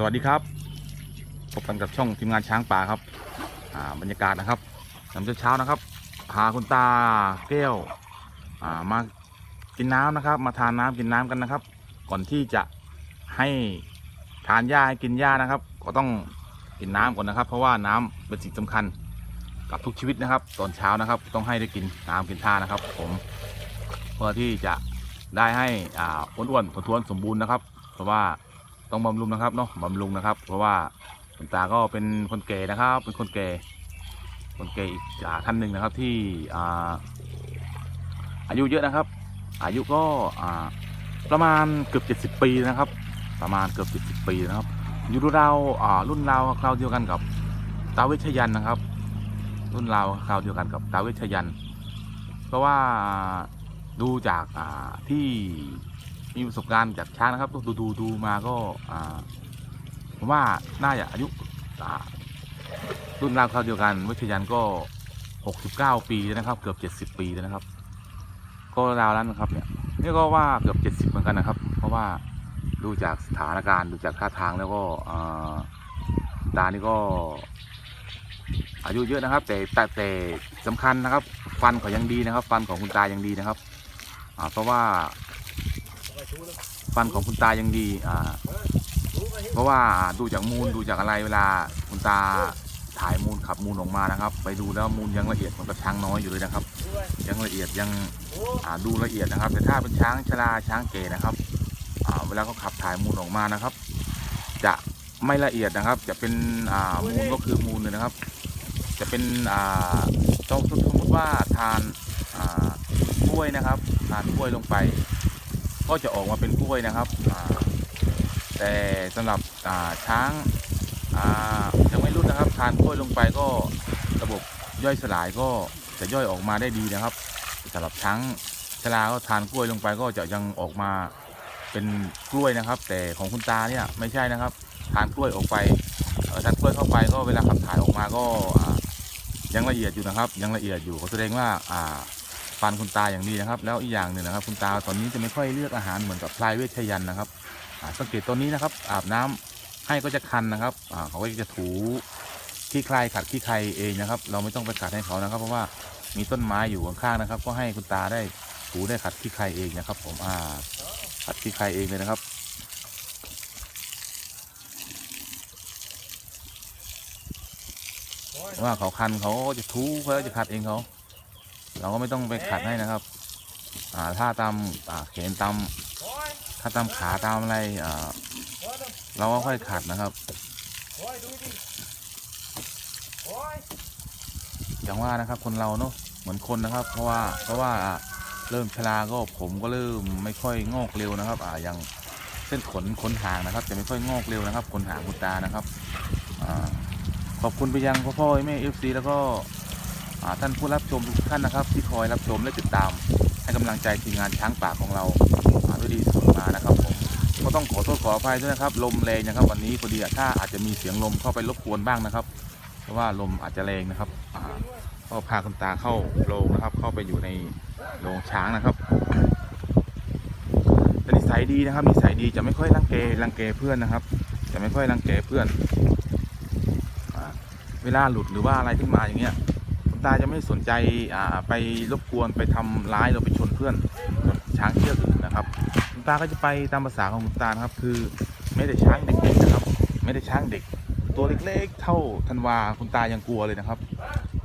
สวัสดีครับพบกันกับช่องทีมงานช้างป่าครับอ่าบรรยากาศนะครับยามเช้าๆนะครับพาคุณตาแก้วอ่ามากินน้ำนะครับ มาทานน้ำกินน้ำกันนะครับ ก่อนที่จะให้ทานหญ้าให้กินหญ้านะครับ ก็ต้องกินน้ำก่อนนะครับ เพราะว่าน้ำเป็นสิ่งสำคัญกับทุกชีวิตนะครับ ตอนเช้านะครับ ต้องให้ได้กินน้ำกินท่านะครับ ผมเพื่อที่จะได้ให้อ่าอ้วนๆท้วนๆสมบูรณ์นะครับ เพราะว่า ต้องบำรุงนะครับเนาะบำรุงนะครับ เพราะว่าคุณตาก็เป็นคนแก่นะครับ เป็นคนแก่คนแก่อีกท่านหนึ่งนะครับที่อาอายุเยอะนะครับ อายุก็ประมาณเกือบ 70 ปีนะครับ ประมาณเกือบ70 ปีนะครับอยู่รุ่นเรารุ่นเราคราวเดียวกันกับตาเวชยันนะครับ รุ่นเราคราวเดียวกันกับตาเวชยัน เพราะว่าดูจากที่ มีประสบการณ์จากช้างนะครับดูดูดูมาก็อ่าผมว่าน่าจะอายุรุ่นราวคราวเดียวกันวิทยันก็69ปีแล้วนะครับ เกือบ70ปีแล้วนะครับ ก็ราวแล้วนะครับเนี่ยนี่ก็ว่าเกือบ70เหมือนกันนะครับ เพราะว่าดูจากสถานการณ์ดูจากท่าทางแล้วก็อ่าตานี่ก็ อายุเยอะนะครับ แต่แต่แต่สำคัญนะครับ ฟันเขายังดีนะครับ ฟันของคุณตายังดีนะครับเพราะว่า ฟันของคุณตายังดีอ่าเพราะว่าดูจากมูลดูจากอะไรเวลาคุณตาถ่ายมูลขับมูลออกมานะครับ ไปดูแล้วมูลยังละเอียดเหมือนกับช้างน้อยอยู่เลยนะครับ ยังละเอียดยังดูละเอียดนะครับ แต่ถ้าเป็นช้างชราช้างเก๋นะครับเวลาเขาขับถ่ายมูลออกมานะครับ จะไม่ละเอียดนะครับ จะเป็นมูลก็คือมูลเลยนะครับ จะเป็นต้องสมมติว่าทานกล้วยนะครับทานกล้วยลงไป ก็จะออกมาเป็นกล้วยนะครับ แต่สำหรับช้างยังไม่รุ่นนะครับทานกล้วยลงไปก็ระบบย่อยสลายก็จะย่อยออกมาได้ดีนะครับสำหรับช้างชราก็ทานกล้วยลงไปก็จะยังออกมาเป็นกล้วยนะครับ แต่ของคุณตาเนี่ยไม่ใช่นะครับ ทานกล้วยออกไปทานกล้วยเข้าไปก็เวลาขับถ่ายออกมาก็ยังละเอียดอยู่นะครับ ยังละเอียดอยู่ก็แสดงว่า ฟันคุณตาอย่างดีนะครับ แล้วอีกอย่างหนึ่งนะครับ คุณตาตอนนี้จะไม่ค่อยเลือกอาหารเหมือนกับพลายเวชยันนะครับสังเกตตัวนี้นะครับ อาบน้ำให้ก็จะคันนะครับเขาก็จะถูขี้ใครขัดขี้ใครเองนะครับ เราไม่ต้องไปขัดให้เขานะครับ เพราะว่ามีต้นไม้อยู่ข้างๆนะครับ ก็ให้คุณตาได้ถูได้ขัดขี้ใครเองนะครับ ผมอ่าขัดขี้ใครเองเลยนะครับว่าเขาคันเขาจะทูเขาจะขัดเองเขา เราก็ไม่ต้องไปขัดให้นะครับ อ่าถ้าตามอ่าเขนตามถ้าตามขาตามอะไรอ่าเราก็ค่อยขัดนะครับอย่างว่านะครับคนเราเนาะเหมือนคนนะครับ เพราะว่าเพราะว่าเริ่มชราก็ผมก็เริ่มไม่ค่อยงอกเร็วนะครับอ่าอย่างเส้นขนขนหางนะครับ จะไม่ค่อยงอกเร็วนะครับขนหางคุณตานะครับอขอบคุณไปยังพ่อพ่อแม่เอฟซีแล้วก็ ท่านผู้รับชมทุกท่านนะครับ ที่คอยรับชมและติดตาม ให้กำลังใจทีมงานช้างป่าของเราอ่าด้วยดีเสมอมานะครับผมก็ต้องขอโทษขออภัยด้วยนะครับ ลมแรงนะครับ วันนี้พอดีถ้าอาจจะมีเสียงลมเข้าไปรบกวนบ้างนะครับ เพราะว่าลมอาจจะแรงนะครับอ่าก็พาคุณตาเข้าโรงนะครับ เข้าไปอยู่ในโรงช้างนะครับแต่นิสัยดีนะครับนิสัยดีจะไม่ค่อยรังเกรังเกเพื่อนนะครับ จะไม่ค่อยรังเกเพื่อนอเวลาหลุดหรือว่าอะไรขึ้นมาอย่างเงี้ย ตาจะไม่สนใจอ่าไปรบกวนไปทำร้ายเราไปชนเพื่อนช้างเชือกอื่นนะครับคุณตาก็จะไปตามภาษาของคุณตานะครับ คือไม่ได้ช้างเด็กๆนะครับ ไม่ได้ช้างเด็ก ตัวเล็กๆเท่าธันวาคุณตายังกลัวเลยนะครับ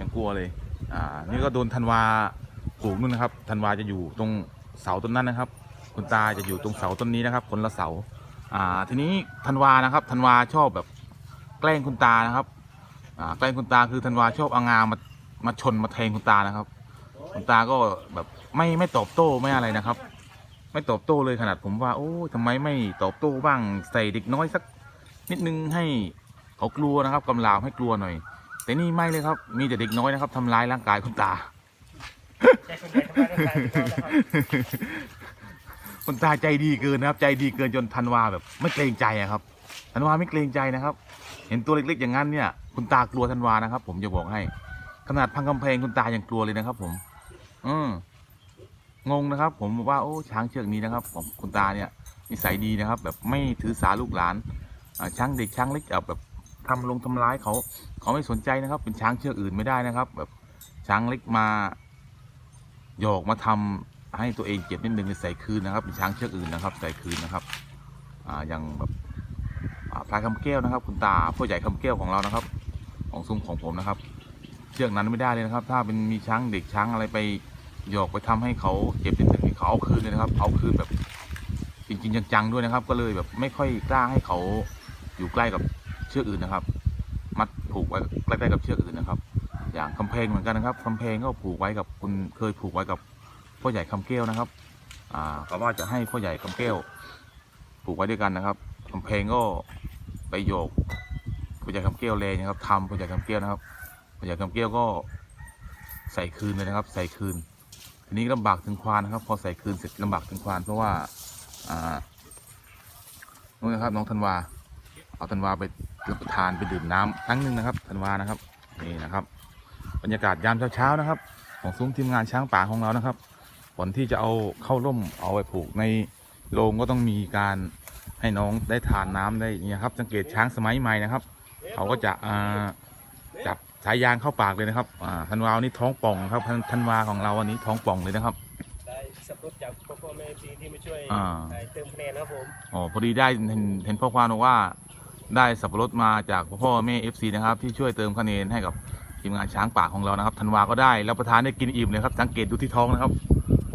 ยังกลัวเลยอ่านี่ก็โดนธันวาผูกนู่นนะครับธันวาจะอยู่ตรงเสาต้นนั้นนะครับ คุณตาจะอยู่ตรงเสาต้นนี้นะครับ คนละเสาอ่าทีนี้ธันวานะครับธันวาชอบแบบแกล้งคุณตานะครับอ่าแกล้งคุณตาคือธันวาชอบเอางามา มาชนมาแทงคุณตานะครับ คุณตาก็แบบไม่ไม่ตอบโต้ไม่อะไรนะครับ ไม่ตอบโต้เลยขนาดผมว่า โอ้ทำไมไม่ตอบโต้บ้างใส่เด็กน้อยสัก นิดนึงให้เขากลัวนะครับกำลาวให้กลัวหน่อย แต่นี่ไม่เลยครับมีแต่เด็กน้อยนะครับทำร้ายร่างกายคุณตาใจคนใหญ่ทำไมได้ใจคนน้อยนะครับคุณตาใจดีเกินนะครับ ใจดีเกินจนธันวาแบบ ไม่เกรงใจอะครับธันวาไม่เกรงใจนะครับ เห็นตัวเล็กๆอย่างนั้นเนี่ย คุณตากลัวธันวานะครับ ผมจะบอกให้ ขนาดพังกำแพงคุณตายังกลัวเลยนะครับผม อืมงงนะครับ ผมว่าโอ้ช้างเชือกนี้นะครับของคุณตาเนี่ยนิสัยดีนะครับ แบบไม่ถือสาลูกหลานช้างเด็กช้างเล็กแบบทำลงทำร้ายเขา เขาไม่สนใจนะครับ เป็นช้างเชือกอื่นไม่ได้นะครับ แบบช้างเล็กมาหยอกมาทำให้ตัวเองเจ็บนิดนึงใส่คืนนะครับ เป็นช้างเชือกอื่นนะครับ ใส่คืนนะครับ อ่าอย่างแบบพลายคำแก้วนะครับ คุณตาพ่อใหญ่คำแก้วของเรานะครับ ของซุ้มของผมนะครับ เชือกนั้นไม่ได้เลยนะครับ ถ้าเป็นมีช้างเด็กช้างอะไรไปหยอกไปทำให้เขาเจ็บนิดนึงเขาเอาคืนเลยนะครับ เอาคืนแบบจริงๆจังๆด้วยนะครับ ก็เลยแบบไม่ค่อยกล้าให้เขาอยู่ใกล้กับเชือกอื่นนะครับ มัดผูกไว้ใกล้ๆกับเชือกอื่นนะครับ อย่างคำเพลงเหมือนกันนะครับคำเพลงก็ผูกไว้กับคุณเคยผูกไว้กับพ่อใหญ่คำแก้วนะครับ อ่าก็ว่าจะให้พ่อใหญ่คำแก้วผูกไว้ด้วยกันนะครับคำเพลงก็ไปโยกพ่อใหญ่คำแก้วเลยนะครับทำพ่อใหญ่คำแก้วนะครับ พ่อใหญ่คำแก้วก็ใส่คืนเลยนะครับ ใส่คืนทีนี้ลำบากถึงควานนะครับ พอใส่คืนเสร็จลำบากถึงควานเพราะว่าอ่านู่นนะครับน้องธันวา เอาธันวาไปรับประทานไปดื่มน้ำครั้งหนึ่งนะครับธันวานะครับนี่นะครับ บรรยากาศยามเช้าๆนะครับ ของซุ้มทีมงานช้างป่าของเรานะครับก่อนที่จะเอาเข้าร่มเอาไปผูกในโรงก็ต้องมีการให้น้องได้ทานน้ำได้เนี่ยครับ สังเกตช้างสมัยใหม่นะครับ เขาก็จะอ่า สายยางเข้าปากเลยนะครับอ่าธันวาวันนี้ท้องป่องครับธันธันวาของเราวันนี้ท้องป่องเลยนะครับ ได้สับรถจากพ่อพ่อแม่ซีที่มาช่วยอ่า เติมคะแนนนะครับผมอ๋อพอดีได้เห็นเห็นพ่อควานบอกว่า ได้สับปะรดมาจากพ่อพ่อแม่เอฟซีนะครับ ที่ช่วยเติมคะแนนให้กับทีมงานช้างป่าของเรานะครับธันวาก็ได้แล้วประธานได้กินอิ่มเลยครับ สังเกตดูที่ท้องนะครับ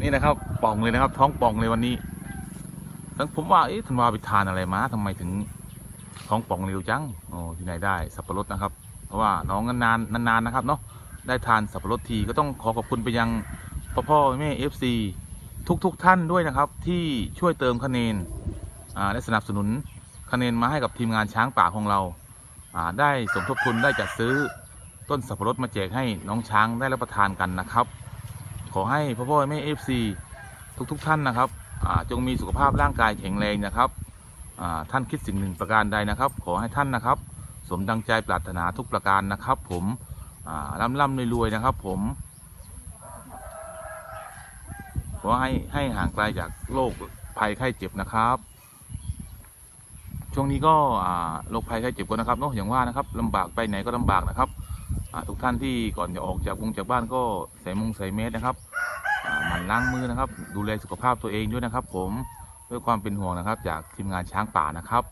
นี่นะครับป่องเลยนะครับ ท้องป่องเลยวันนี้ทั้งผมว่าเอ๊ะธันวาไปทานอะไรมาทำไมถึงท้องป่องเร็วจังโอ้ที่ไหนได้สับปะรดนะครับ เพราะว่าน้องนานๆนานๆนะครับเนาะได้ทานสับปะรดทีก็ต้องขอขอบคุณไปยังพ่อพ่อแม่เอฟซีทุกๆท่านด้วยนะครับ ที่ช่วยเติมคะแนนอ่าได้สนับสนุนคะแนนมาให้กับทีมงานช้างป่าของเราอ่าได้สมทบทุนได้จัดซื้อต้นสับปะรดมาแจกให้น้องช้างได้รับประทานกันนะครับ ขอให้พ่อพ่อแม่เอฟซีทุกๆทท่านนะครับอ่าจงมีสุขภาพร่างกายแข็งแรงนะครับอ่าท่านคิดสิ่งหนึ่งประการใดนะครับ ขอให้ท่านนะครับ สมดังใจปรารถนาทุกประการนะครับ ผมอ่าร่ำร่ำรวยๆนะครับ ผมขอให้ให้ห่างไกลจากโรคภัยไข้เจ็บนะครับ ช่วงนี้ก็โรคภัยไข้เจ็บก็นะครับเนาะอย่างว่านะครับลำบากไปไหนก็ลำบากนะครับทุกท่านที่ก่อนจะออกจากวงจากบ้านก็ใส่มงใส่เมสนะครับหมั่นล้างมือนะครับ ดูแลสุขภาพตัวเองด้วยนะครับ ผมด้วยความเป็นห่วงนะครับ จากทีมงานช้างป่านะครับ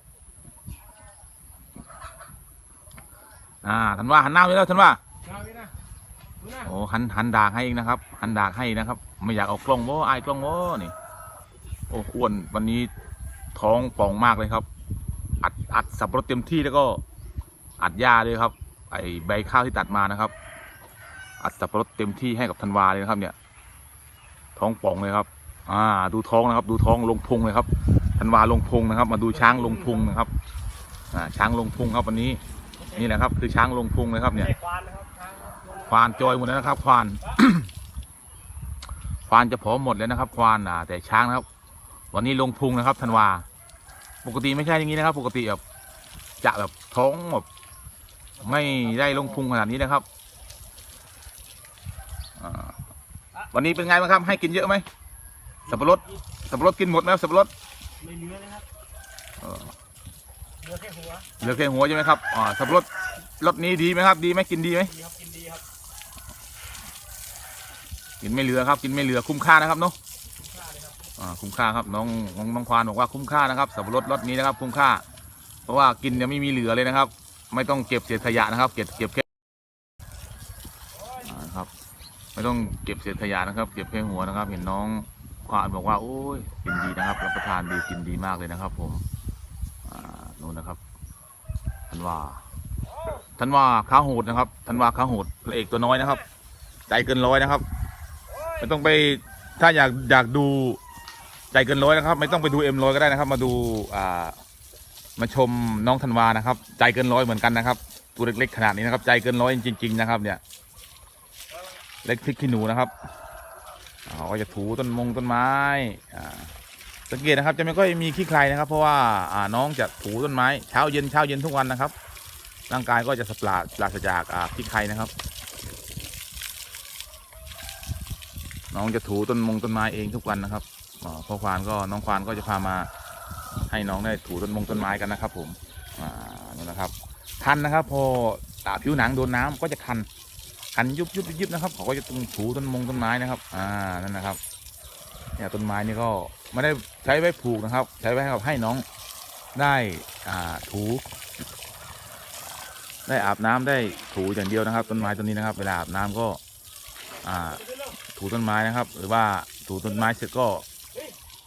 อ่าท่านว่าหันหน้าไปแล้วท่านว่าเอาไปนะดูนะโอ้หันหันดากให้อีกนะครับ หันดากให้นะครับ ไม่อยากเออกกล้องโว้อายกล้องโว้นี่โอ้อ้วนวันนี้ท้องป่องมากเลยครับ อัดอัดสับปะรดเต็มที่แล้วก็อัดหญ้าด้วยครับ ไอใบข้าวที่ตัดมานะครับ อัดสับปะรดเต็มที่ให้กับธันวาเลยนะครับ เนี่ย ท้องป่องเลยครับ อ่า ดูท้องนะครับ ดูท้องลงพุงเลยครับธันวาลงพุงนะครับ มาดูช้างลงพุงนะครับ อ่าช้างลงพุงครับวันนี้ นี่แหละครับ คือช้างลงพุงเลยครับเนี่ยใส่ควานนะครับช้างครับลงควานจอยหมดแล้วนะครับ ควานควานจะผอมหมดแล้วนะครับ ควานอ่าแต่ช้างนะครับ วันนี้ลงพุงนะครับธันวา ปกติไม่ใช่อย่างนี้นะครับ ปกติแบบจะแบบท้องแบบไม่ได้ลงพุงขนาดนี้นะครับอ่าวันนี้เป็นไงบ้างครับ ให้กินเยอะไหมสับปะรดสับปะรดกินหมดไหมครับสับปะรดไม่เหลือเลยครับ เหลือแค่หัวเหลือแค่หัวใช่ไหมครับอ่าสับปะรดรสนี้ดีไหมครับ ดีไหมกินดีไหมดีครับกินดีครับกินไม่เหลือครับ กินไม่เหลือคุ้มค่านะครับเนาะคุ้มค่าเลยครับอ่าคุ้มค่าครับน้องน้องน้องควานบอกว่าคุ้มค่านะครับสับปะรดรสนี้นะครับ คุ้มค่า เพราะว่ากินจะไม่มีเหลือเลยนะครับ ไม่ต้องเก็บเศษขยะนะครับ เก็บเก็บแค่อ่าครับ ไม่ต้องเก็บเศษขยะนะครับ เก็บแค่หัวนะครับ เห็นน้องควานบอกว่าโอ้ยกินดีนะครับรับประทานดีกินดีมากเลยนะครับ ผม นะครับทันวาทันวาข้าโหดนะครับทันวาข้าโหดพระเอกตัวน้อยนะครับ ใจเกินร้อยนะครับ ไม่ต้องไปถ้าอยากอยากดูใจเกินร้อยนะครับ ไม่ต้องไปดูเอ็มร้อยก็ได้นะครับ มาดูอ่ามาชมน้องธันวานะครับ ใจเกินร้อยเหมือนกันนะครับ ตัวเล็กๆขนาดนี้นะครับ ใจเกินร้อยจริง ๆ นะครับ เนี่ย เล็กพริกขี้หนูนะครับเขาก็จะถูต้นมงต้นไม้อ่า สังเกตนะครับจะไม่ค่อยมีขี้ใครนะครับ เพราะว่าน้องจะถูต้นไม้เช้าเย็นเช้าเย็นทุกวันนะครับ ร่างกายก็จะสปราดปราศจากขี้ใครนะครับ น้องจะถูต้นมงต้นไม้เองทุกวันนะครับพ่อควานก็น้องควานก็จะพามาให้น้องได้ถูต้นมงต้นไม้กันนะครับ ผมนั่นนะครับ คันนะครับ พออ่าผิวหนังโดนน้ำก็จะคันคันยุบยุบยุบยุบนะครับเขาก็จะตรงถูต้นมงต้นไม้นะครับ อ่านั่นนะครับ เนี่ยต้นไม้นี่ก็ไม่ได้ใช้ไว้ปลูกนะครับ ใช้ไว้ให้กับให้น้องได้อ่าถู ได้อาบน้ำได้ถูอย่างเดียวนะครับ ต้นไม้ต้นนี้นะครับ เวลาอาบน้ำก็อ่าถูต้นไม้นะครับ หรือว่าถูต้นไม้เสร็จก็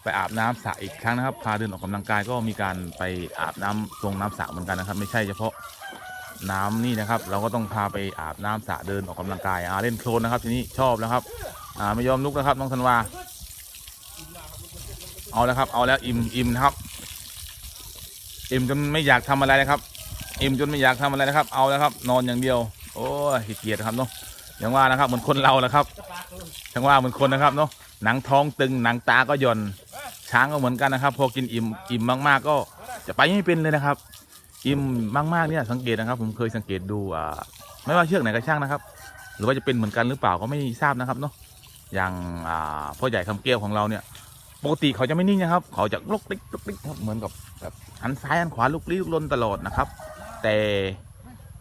ไปอาบน้ำสระอีกครั้งนะครับพาเดินออกกำลังกายก็มีการไปอาบน้ำตรงน้ำสระเหมือนกันนะครับ ไม่ใช่เฉพาะน้ำนี่นะครับ เราก็ต้องพาไปอาบน้ำสระเดินออกกำลังกายอาเล่นโคลนนะครับ ทีนี้ชอบแล้วครับ อ่าไม่ยอมลุกนะครับน้องธันวา เอาแล้วครับ เอาแล้วอิ่มอิ่มนะครับอิ่มจนไม่อยากทำอะไรเลยครับอิ่มจนไม่อยากทำอะไรนะครับ เอาแล้วครับ นอนอย่างเดียว โอ้ยขี้เกียจครับเนาะอย่างว่านะครับเหมือนคนเราแหละครับจะปลาตังว่าเหมือนคนนะครับเนาะหนังท้องตึงหนังตาก็หย่อนช้างก็เหมือนกันนะครับ พอกินอิ่มอิ่มมากๆ ก็จะไปไม่เป็นเลยนะครับ อิ่มมากๆเนี่ยสังเกตนะครับ ผมเคยสังเกตดูอ่าไม่ว่าเชือกไหนก็ช่างนะครับ หรือว่าจะเป็นเหมือนกันหรือเปล่าก็ไม่ทราบนะครับเนาะอย่างอ่าพ่อใหญ่คำเกี้ยวของเราเนี่ย ปกติเขาจะไม่นิ่งนะครับ เขาจะลุกลิกลุกลิกครับเหมือนกับแบบหันซ้ายหันขวาลุกลี้ลุกลนตลอดนะครับ แต่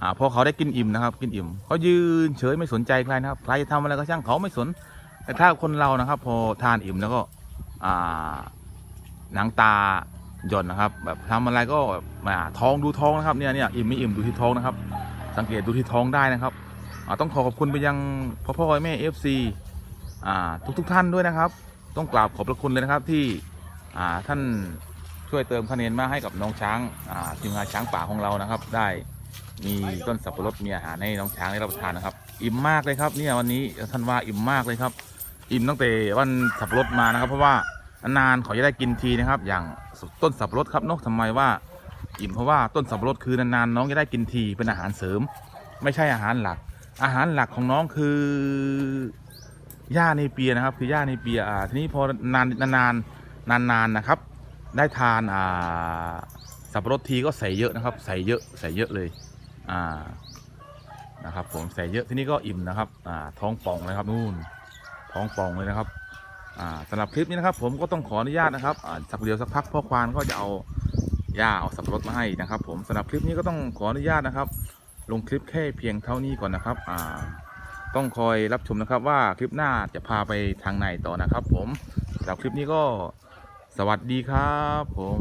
อ่าพอเขาได้กินอิ่มนะครับ กินอิ่มเขายืนเฉยไม่สนใจใครนะครับใครจะทำอะไรก็ช่างเขาไม่สน แต่ถ้าคนเรานะครับ พอทานอิ่มแล้วก็อ่าหนังตาหย่อนนะครับ แบบทำอะไรก็แบบอ่าท้องดูท้องนะครับเนี่ยเนี่ยอิ่มไม่อิ่มดูที่ท้องนะครับ สังเกตดูที่ท้องได้นะครับต้องขอขอบคุณไปยังพ่อพ่อแม่เอฟซีทุกทุกท่านด้วยนะครับ ต้องกราบขอบพระคุณเลยนะครับที่ท่านช่วยเติมคะแนนมาให้กับน้องช้างทีมงานช้างป่าของเรานะครับ ได้มีต้นสับปะรดมีอาหารให้น้องช้างได้รับประทานนะครับ อิ่มมากเลยครับเนี่ยวันนี้ท่านว่าอิ่มมากเลยครับ อิ่มตั้งแต่วันสับปะรดมานะครับ เพราะว่านานๆเขาจะได้กินทีนะครับ อย่างต้นสับปะรดครับนกทำไมว่าอิ่มเพราะว่าต้นสับปะรดคือนานๆน้องจะได้กินทีเป็นอาหารเสริม ไม่ใช่อาหารหลัก อาหารหลักของน้องคือ หญ้าในเปียนะครับ คือหญ้าในเปียอ่าทีนี้พอนานนานนานๆนะครับ ได้ทานอ่าสับปะรดทีก็ใส่เยอะนะครับ ใส่เยอะใส่เยอะเลยอ่านะครับผมใส่เยอะทีนี้ก็อิ่มนะครับอ่าท้องป่องเลยครับนู่นท้องป่องเลยนะครับอ่าสำหรับคลิปนี้นะครับ ผมก็ต้องขออนุญาตนะครับอ่าสักเดียวสักพักพ่อควานก็จะเอาหญ้าเอาสับปะรดมาให้นะครับ ผมสำหรับคลิปนี้ก็ต้องขออนุญาตนะครับ ลงคลิปแค่เพียงเท่านี้ก่อนนะครับอ่า ต้องคอยรับชมนะครับว่าคลิปหน้าจะพาไปทางไหนต่อนะครับ ผมสำหรับคลิปนี้ก็สวัสดีครับ ผม